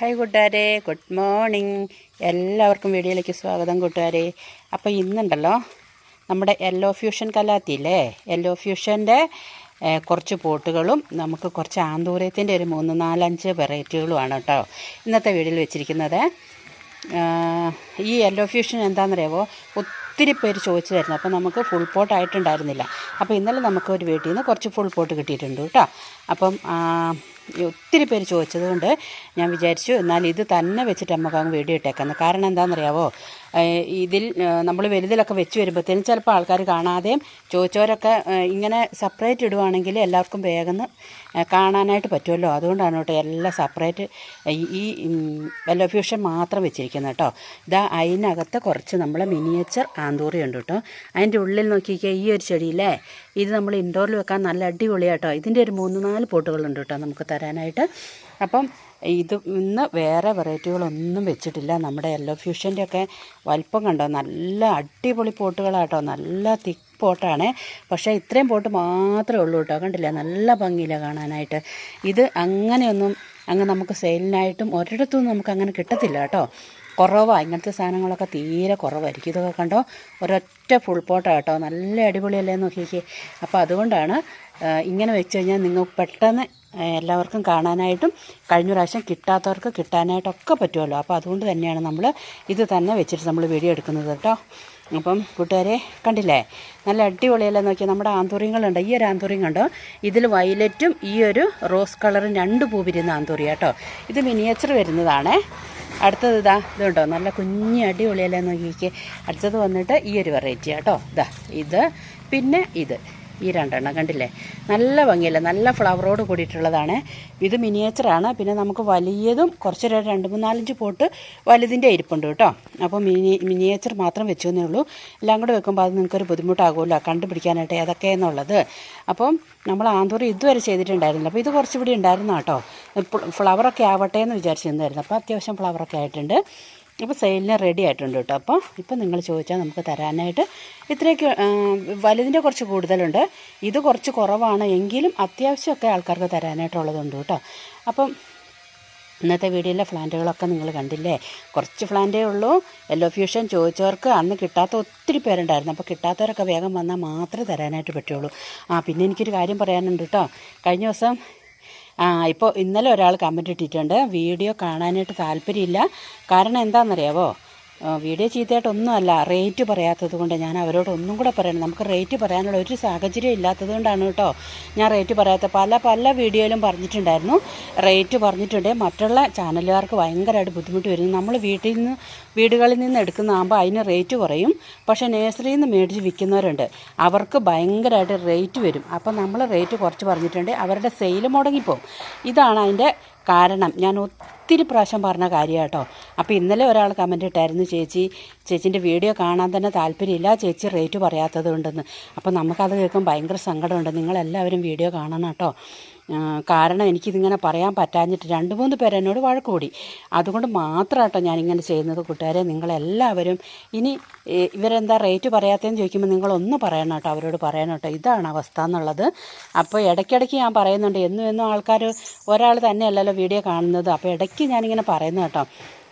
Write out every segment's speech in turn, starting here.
Hi കൂട്ടുകാരെ good morning. എല്ലാവർക്കും വീഡിയോയിലേക്ക് സ്വാഗതം കൂട്ടുകാരെ. അപ്പോൾ ഇന്നുണ്ടല്ലോ നമ്മുടെ യെല്ലോ ഫ്യൂഷൻ കലാത്തിയില്ലേ യെല്ലോ ഫ്യൂഷന്റെ കുറച്ച് പോട്ടുകളും നമുക്ക് കുറച്ച് ആന്തൂരത്തിന്റെ ഒരു മൂന്ന് നാലഞ്ച് വെറൈറ്റികളുമാണ് കേട്ടോ ഇന്നത്തെ വീഡിയോയിൽ വെച്ചിരിക്കുന്നത്. ഈ യെല്ലോ ഫ്യൂഷൻ എന്താണെന്നറിയാവോ? ഒത്തിരി പേര് ചോദിച്ചു അപ്പോൾ നമുക്ക് ഫുൾ പോട്ട് ആയിട്ടുണ്ടായിരുന്നില്ല. അപ്പോൾ ഇന്നലെ നമുക്ക് ഒരു വീട്ടിൽ നിന്ന് കുറച്ച് ഫുൾ പോട്ട് കിട്ടിയിട്ടുണ്ട് കേട്ടോ. അപ്പം ഒത്തിരി പേര് ചോദിച്ചത് കൊണ്ട് ഞാൻ വിചാരിച്ചു എന്നാൽ ഇത് തന്നെ വെച്ചിട്ട് നമുക്ക് അങ്ങ് വീഡിയോ ഇട്ടേക്കാന്ന് കാരണം എന്താണെന്നറിയാവോ ഇതിൽ നമ്മൾ വലുതിലൊക്കെ വെച്ച് വരുമ്പോഴത്തേനും ചിലപ്പോൾ ആൾക്കാർ കാണാതെയും ചോദിച്ചവരൊക്കെ ഇങ്ങനെ സെപ്പറേറ്റ് ഇടുവാണെങ്കിൽ എല്ലാവർക്കും വേഗം കാണാനായിട്ട് പറ്റുമല്ലോ അതുകൊണ്ടാണ് കേട്ടോ എല്ലാം സെപ്പറേറ്റ് ഈ വെല്ലോ ഫ്യൂഷൻ മാത്രം വെച്ചിരിക്കുന്നത് കേട്ടോ. ഇതാ അതിനകത്ത് കുറച്ച് നമ്മൾ മിനിയേച്ചർ ആന്തൂറി ഉണ്ട് കേട്ടോ. അതിന്റെ ഉള്ളിൽ നോക്കിക്കുക ഈ ഒരു ചെടിയില്ലേ? ഇത് നമ്മൾ ഇൻഡോറിൽ വെക്കാൻ നല്ല അടിപൊളിയാട്ടോ ഇതിന്റെ ഒരു മൂന്ന് നാല് പോട്ടുകളുണ്ട് കേട്ടോ നമുക്ക് തരാനായിട്ട്. അപ്പം ഇത് ഇന്ന് വേറെ വെറൈറ്റികളൊന്നും വെച്ചിട്ടില്ല. നമ്മുടെ യെല്ലോ ഫ്യൂഷന്റെ ഒക്കെ വലിപ്പം കണ്ടോ? നല്ല അടിപൊളി പോട്ടുകളാട്ടോ. നല്ല തിക്ക് പോട്ടാണ്. പക്ഷേ ഇത്രയും പോട്ട് മാത്രമേ ഉള്ളൂ കേട്ടോ. കണ്ടില്ല? നല്ല ഭംഗിയില്ല കാണാനായിട്ട്. ഇത് അങ്ങനെയൊന്നും അങ്ങ് നമുക്ക് സെയിലിനായിട്ടും ഒരിടത്തും നമുക്ക് അങ്ങനെ കിട്ടത്തില്ല കേട്ടോ. കുറവാണ് ഇങ്ങനത്തെ സാധനങ്ങളൊക്കെ തീരെ കുറവായിരിക്കും. ഇതൊക്കെ കണ്ടോ? ഒരൊറ്റ ഫുൾ പോട്ടാണ് കേട്ടോ. നല്ല അടിപൊളിയല്ലേ നോക്കിക്കേ. അപ്പോൾ അതുകൊണ്ടാണ് ഇങ്ങനെ വെച്ച് കഴിഞ്ഞാൽ നിങ്ങൾ പെട്ടെന്ന് എല്ലാവർക്കും കാണാനായിട്ടും കഴിഞ്ഞ പ്രാവശ്യം കിട്ടാത്തവർക്ക് കിട്ടാനായിട്ടൊക്കെ പറ്റുമല്ലോ. അപ്പോൾ അതുകൊണ്ട് തന്നെയാണ് നമ്മൾ ഇത് തന്നെ വെച്ചിട്ട് നമ്മൾ വീഡിയോ എടുക്കുന്നത് കേട്ടോ. അപ്പം കൂട്ടുകാരെ കണ്ടില്ലേ? നല്ല അടിപൊളിയല്ലേ നോക്കിയാൽ നമ്മുടെ ആന്തൂറിയങ്ങളുണ്ട് ഈ ഒരു ആന്തൂറിയം കണ്ടോ? ഇതിൽ വയലറ്റും ഈ ഒരു റോസ് കളറും രണ്ട് പൂ വിരുന്ന ആന്തൂറിയ കേട്ടോ. ഇത് മിനിയേച്ചർ വരുന്നതാണേ. അടുത്തത് ഇതാ ഇതുണ്ടോ നല്ല കുഞ്ഞി അടിപൊളിയല്ലേ നോക്കിക്കേ. അടുത്തത് വന്നിട്ട് ഈ ഒരു വെറൈറ്റി കേട്ടോ ഇതാ ഇത് പിന്നെ ഇത്. ഈ രണ്ടെണ്ണം കണ്ടില്ലേ? നല്ല ഭംഗിയല്ലേ? നല്ല ഫ്ലവറോട് കൂടിയിട്ടുള്ളതാണ്. ഇത് മിനിയേച്ചറാണ് പിന്നെ നമുക്ക് വലിയതും കുറച്ചൊരു രണ്ട് മൂന്നാലഞ്ച് പോട്ട് വലുതിന്റെ ഇരിപ്പുണ്ട് കേട്ടോ. അപ്പോൾ മിനി മിനിയേച്ചർ മാത്രം വെച്ചു ഉള്ളൂ. എല്ലാം കൂടെ വെക്കുമ്പോൾ അത് നിങ്ങൾക്കൊരു ബുദ്ധിമുട്ടാകുമല്ലോ കണ്ടുപിടിക്കാനായിട്ട് ഏതൊക്കെയെന്നുള്ളത് അപ്പം നമ്മൾ ആന്തൂർ ഇതുവരെ ചെയ്തിട്ടുണ്ടായിരുന്നില്ല. അപ്പോൾ ഇത് കുറച്ചുകൂടി ഉണ്ടായിരുന്നു കേട്ടോ ഫ്ലവറൊക്കെ ആവട്ടെ എന്ന് വിചാരിച്ചിരുന്നായിരുന്നു. അപ്പോൾ അത്യാവശ്യം ഫ്ലവറൊക്കെ ആയിട്ടുണ്ട്. അപ്പോൾ സെയിലിന് റെഡി ആയിട്ടുണ്ട് കേട്ടോ. അപ്പോൾ ഇപ്പം നിങ്ങൾ ചോദിച്ചാൽ നമുക്ക് തരാനായിട്ട് ഇത്രയൊക്കെ വലുതിന്റെ കുറച്ച് കൂടുതലുണ്ട്. ഇത് കുറച്ച് കുറവാണ് എങ്കിലും അത്യാവശ്യമൊക്കെ ആൾക്കാർക്ക് തരാനായിട്ടുള്ളതുണ്ട് കേട്ടോ. അപ്പം ഇന്നത്തെ വീഡിയോയിലെ ഫ്ലാന്റുകളൊക്കെ നിങ്ങൾ കണ്ടില്ലേ? കുറച്ച് ഫ്ലാന്റേ ഉള്ളൂ. യെല്ലോ ഫ്യൂഷൻ ചോദിച്ചവർക്ക് അന്ന് കിട്ടാത്ത ഒത്തിരി പേരുണ്ടായിരുന്നു. അപ്പോൾ കിട്ടാത്തവരൊക്കെ വേഗം വന്നാൽ മാത്രമേ തരാനായിട്ട് പറ്റുള്ളൂ. ആ പിന്നെ എനിക്കൊരു കാര്യം പറയാനുണ്ട് കേട്ടോ. കഴിഞ്ഞ ദിവസം ആ ഇപ്പോൾ ഇന്നലെ ഒരാൾ കമന്റ് ഇട്ടിട്ടുണ്ട്. വീഡിയോ കാണാനായിട്ട് താല്പര്യമില്ല. കാരണം എന്താണെന്നറിയാവോ? വീഡിയോ ചീത്തയായിട്ടൊന്നുമല്ല. റേറ്റ് പറയാത്തത് കൊണ്ട് ഞാൻ അവരോട് ഒന്നും കൂടെ പറയണം. നമുക്ക് റേറ്റ് പറയാനുള്ള ഒരു സാഹചര്യം ഇല്ലാത്തത് കൊണ്ടാണ് കേട്ടോ ഞാൻ റേറ്റ് പറയാത്ത പല പല വീഡിയോയിലും പറഞ്ഞിട്ടുണ്ടായിരുന്നു. റേറ്റ് പറഞ്ഞിട്ടുണ്ട്. മറ്റുള്ള ചാനലുകാർക്ക് ഭയങ്കരമായിട്ട് ബുദ്ധിമുട്ട് വരുന്നു. നമ്മൾ വീട്ടിൽ നിന്ന് വീടുകളിൽ നിന്ന് എടുക്കുന്നതാകുമ്പോൾ അതിന് റേറ്റ് കുറയും. പക്ഷേ നേഴ്സറിയിൽ നിന്ന് മേടിച്ച് വിൽക്കുന്നവരുണ്ട്. അവർക്ക് ഭയങ്കരമായിട്ട് റേറ്റ് വരും. അപ്പോൾ നമ്മൾ റേറ്റ് കുറച്ച് പറഞ്ഞിട്ടുണ്ട്. അവരുടെ സെയിൽ മുടങ്ങിപ്പോവും. ഇതാണ് അതിന്റെ കാരണം. ഞാൻ ഒത്തിരി പ്രാവശ്യം പറഞ്ഞ കാര്യം കേട്ടോ അപ്പോൾ ഇന്നലെ ഒരാൾ കമന്റ് ഇട്ടായിരുന്നു ചേച്ചി ചേച്ചിന്റെ വീഡിയോ കാണാൻ തന്നെ താല്പര്യമില്ല ചേച്ചി റേറ്റ് പറയാത്തത് കൊണ്ടെന്ന് അപ്പോൾ നമുക്കത് കേൾക്കുമ്പോൾ ഭയങ്കര സങ്കടമുണ്ട്. നിങ്ങളെല്ലാവരും വീഡിയോ കാണണം കേട്ടോ കാരണം എനിക്കിതിങ്ങനെ പറയാൻ പറ്റാഞ്ഞിട്ട് രണ്ട് മൂന്ന് പേരെന്നോട് എന്നോട് കൂടി അതുകൊണ്ട് മാത്രം കേട്ടോ ഞാനിങ്ങനെ ചെയ്യുന്നത് കൂട്ടുകാരെ. നിങ്ങളെല്ലാവരും ഇനി ഇവരെന്താ റേറ്റ് പറയാത്തതെന്ന് ചോദിക്കുമ്പോൾ നിങ്ങളൊന്ന് പറയണം കേട്ടോ അവരോട് പറയണം കേട്ടോ ഇതാണ് അവസ്ഥ എന്നുള്ളത്. അപ്പോൾ ഇടയ്ക്കിടയ്ക്ക് ഞാൻ പറയുന്നുണ്ട് എന്നും എന്നും ആൾക്കാർ ഒരാൾ തന്നെയല്ലല്ലോ വീഡിയോ കാണുന്നത്. അപ്പോൾ ഇടയ്ക്ക് ഞാനിങ്ങനെ പറയുന്നു കേട്ടോ.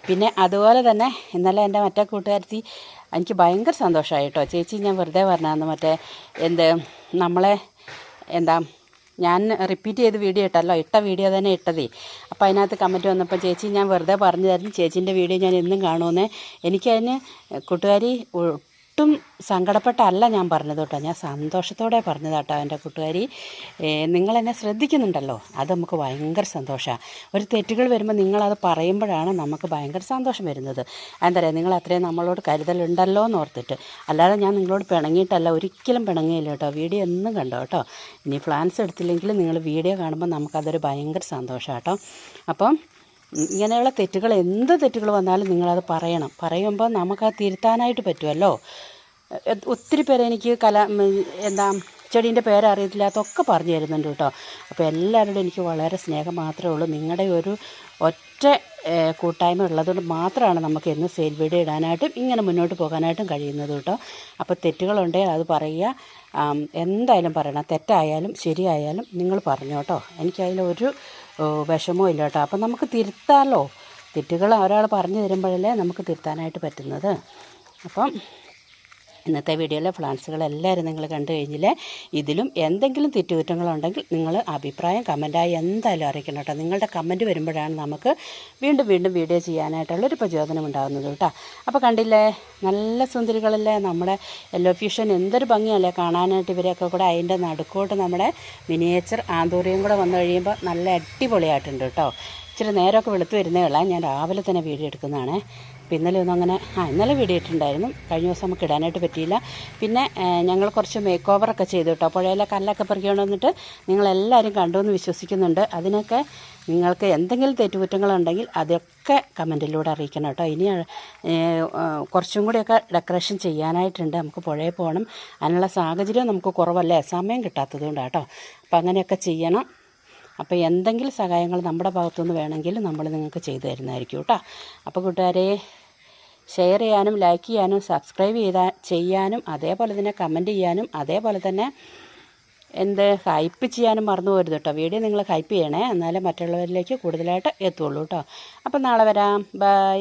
പിന്നെ അതുപോലെ തന്നെ ഇന്നലെ എന്റെ മറ്റേ കൂട്ടുകാരത്തി എനിക്ക് ഭയങ്കര സന്തോഷമായി കേട്ടോ. ചേച്ചി ഞാൻ വെറുതെ പറഞ്ഞാന്ന് മറ്റേ എന്ത് നമ്മളെ എന്താ ഞാൻ റിപ്പീറ്റ് ചെയ്ത് വീഡിയോ ഇട്ടല്ലോ. ഇട്ട വീഡിയോ തന്നെ ഇട്ടതേ. അപ്പോൾ അതിനകത്ത് കമന്റ് വന്നപ്പോൾ ചേച്ചി ഞാൻ വെറുതെ പറഞ്ഞു തരുന്നു ചേച്ചീന്റെ വീഡിയോ ഞാൻ എന്നും കാണുമെന്ന്. എനിക്കതിന് കൂട്ടുകാരി ഒട്ടും സങ്കടപ്പെട്ടല്ല ഞാൻ പറഞ്ഞത് കേട്ടോ. ഞാൻ സന്തോഷത്തോടെ പറഞ്ഞത് കേട്ടോ എന്റെ കൂട്ടുകാരി. നിങ്ങളെന്നെ ശ്രദ്ധിക്കുന്നുണ്ടല്ലോ. അത് നമുക്ക് ഭയങ്കര സന്തോഷമാണ് ഒരു തെറ്റുകൾ വരുമ്പോൾ നിങ്ങളത് പറയുമ്പോഴാണ് നമുക്ക് ഭയങ്കര സന്തോഷം വരുന്നത്. എന്താ പറയുക നിങ്ങൾ അത്രയും നമ്മളോട് കരുതലുണ്ടല്ലോ എന്ന് ഓർത്തിട്ട്. അല്ലാതെ ഞാൻ നിങ്ങളോട് പിണങ്ങിയിട്ടല്ല ഒരിക്കലും പിണങ്ങിയില്ല കേട്ടോ. വീഡിയോ എന്നും കണ്ടോ കേട്ടോ. ഇനി ഫ്ലാൻസ് എടുത്തില്ലെങ്കിൽ നിങ്ങൾ വീഡിയോ കാണുമ്പോൾ നമുക്കതൊരു ഭയങ്കര സന്തോഷമാണ് കേട്ടോ. അപ്പം ഇങ്ങനെയുള്ള തെറ്റുകൾ എന്ത് തെറ്റുകൾ വന്നാലും നിങ്ങളത് പറയണം. പറയുമ്പോൾ നമുക്ക് അത് തിരുത്താനായിട്ട് പറ്റുമല്ലോ ഒത്തിരി പേരെ എനിക്ക് കല എന്താ ചെടീന്റെ പേരറിയത്തില്ലാത്തൊക്കെ പറഞ്ഞു തരുന്നുണ്ട് കേട്ടോ. അപ്പോൾ എല്ലാവരോടും എനിക്ക് വളരെ സ്നേഹം മാത്രമേ ഉള്ളൂ. നിങ്ങളുടെ ഒരു ഒറ്റ കൂട്ടായ്മ ഉള്ളതുകൊണ്ട് മാത്രമാണ് നമുക്ക് എന്ന് സെയിൽ വീഡിയോ ഇടാനായിട്ടും ഇങ്ങനെ മുന്നോട്ട് പോകാനായിട്ടും കഴിയുന്നത് കേട്ടോ. അപ്പോൾ തെറ്റുകളുണ്ടെങ്കിൽ അത് പറയുക. എന്തായാലും പറയണം. തെറ്റായാലും ശരിയായാലും നിങ്ങൾ പറഞ്ഞു കേട്ടോ. എനിക്കതിലൊരു വിഷമവും ഇല്ല കേട്ടോ. അപ്പം നമുക്ക് തിരുത്താമല്ലോ തെറ്റുകൾ ഒരാൾ പറഞ്ഞു തരുമ്പോഴല്ലേ നമുക്ക് തിരുത്താനായിട്ട് പറ്റുന്നത്? അപ്പം ഇന്നത്തെ വീഡിയോയിലെ ഫ്ലാൻസുകൾ എല്ലാവരും നിങ്ങൾ കണ്ടു കഴിഞ്ഞില്ലേ? ഇതിലും എന്തെങ്കിലും തെറ്റുകുറ്റങ്ങളുണ്ടെങ്കിൽ നിങ്ങൾ അഭിപ്രായം കമന്റായി എന്തായാലും അറിയിക്കണം കേട്ടോ. നിങ്ങളുടെ കമന്റ് വരുമ്പോഴാണ് നമുക്ക് വീണ്ടും വീണ്ടും വീഡിയോ ചെയ്യാനായിട്ടുള്ള ഒരു പ്രചോദനം ഉണ്ടാകുന്നത് കേട്ടോ. അപ്പോൾ കണ്ടില്ലേ? നല്ല സുന്ദരികളല്ലേ നമ്മുടെ യെല്ലോ ഫ്യൂഷൻ എന്തൊരു ഭംഗിയല്ലേ കാണാനായിട്ട് ഇവരെയൊക്കെ കൂടെ അതിന്റെ നടുക്കോട്ട് നമ്മുടെ മിനിയേച്ചർ ആന്തൂറിയും കൂടെ വന്നു കഴിയുമ്പോൾ നല്ല അടിപൊളിയായിട്ടുണ്ട് കേട്ടോ. ഇച്ചിരി നേരമൊക്കെ വെളുത്ത് വരുന്നേ ഉള്ള. ഞാൻ രാവിലെ തന്നെ വീഡിയോ എടുക്കുന്നതാണ്. അപ്പോൾ ഇന്നലെ ഒന്നും അങ്ങനെ ആ ഇന്നലെ വീഡിയോ ഇട്ടിട്ടുണ്ടായിരുന്നു. കഴിഞ്ഞ ദിവസം നമുക്ക് ഇടാനായിട്ട് പറ്റിയില്ല. പിന്നെ ഞങ്ങൾ കുറച്ച് മേക്ക് ഓവറൊക്കെ ചെയ്തു കേട്ടോ. പുഴയിലെ കല്ലൊക്കെ പെറുക്കിക്കൊണ്ട് വന്നിട്ട് നിങ്ങളെല്ലാവരും കണ്ടു എന്ന് വിശ്വസിക്കുന്നുണ്ട്. അതിനൊക്കെ നിങ്ങൾക്ക് എന്തെങ്കിലും തെറ്റുകുറ്റങ്ങളുണ്ടെങ്കിൽ അതൊക്കെ കമന്റിലൂടെ അറിയിക്കണം കേട്ടോ. ഇനി കുറച്ചും കൂടിയൊക്കെ ഡെക്കറേഷൻ ചെയ്യാനായിട്ടുണ്ട്. നമുക്ക് പുഴയിൽ പോകണം. അതിനുള്ള സാഹചര്യം നമുക്ക് കുറവല്ലേ? സമയം കിട്ടാത്തത് കൊണ്ടാണ് കേട്ടോ. അപ്പം അങ്ങനെയൊക്കെ ചെയ്യണം. അപ്പോൾ എന്തെങ്കിലും സഹായങ്ങൾ നമ്മുടെ ഭാഗത്തുനിന്ന് വേണമെങ്കിൽ നമ്മൾ നിങ്ങൾക്ക് ചെയ്തു തരുന്നതായിരിക്കും കേട്ടോ. അപ്പോൾ കൂട്ടുകാരെ ഷെയർ ചെയ്യാനും ലൈക്ക് ചെയ്യാനും സബ്സ്ക്രൈബ് ചെയ്താ ചെയ്യാനും അതേപോലെ തന്നെ കമന്റ് ചെയ്യാനും അതേപോലെ തന്നെ എന്ത് ഹൈപ്പ് ചെയ്യാനും മറന്നു പോരുത് കേട്ടോ. വീഡിയോ നിങ്ങൾ ഹൈപ്പ് ചെയ്യണേ എന്നാലേ മറ്റുള്ളവരിലേക്ക് കൂടുതലായിട്ട് എത്തുള്ളൂ കേട്ടോ. അപ്പം നാളെ വരാം. ബൈ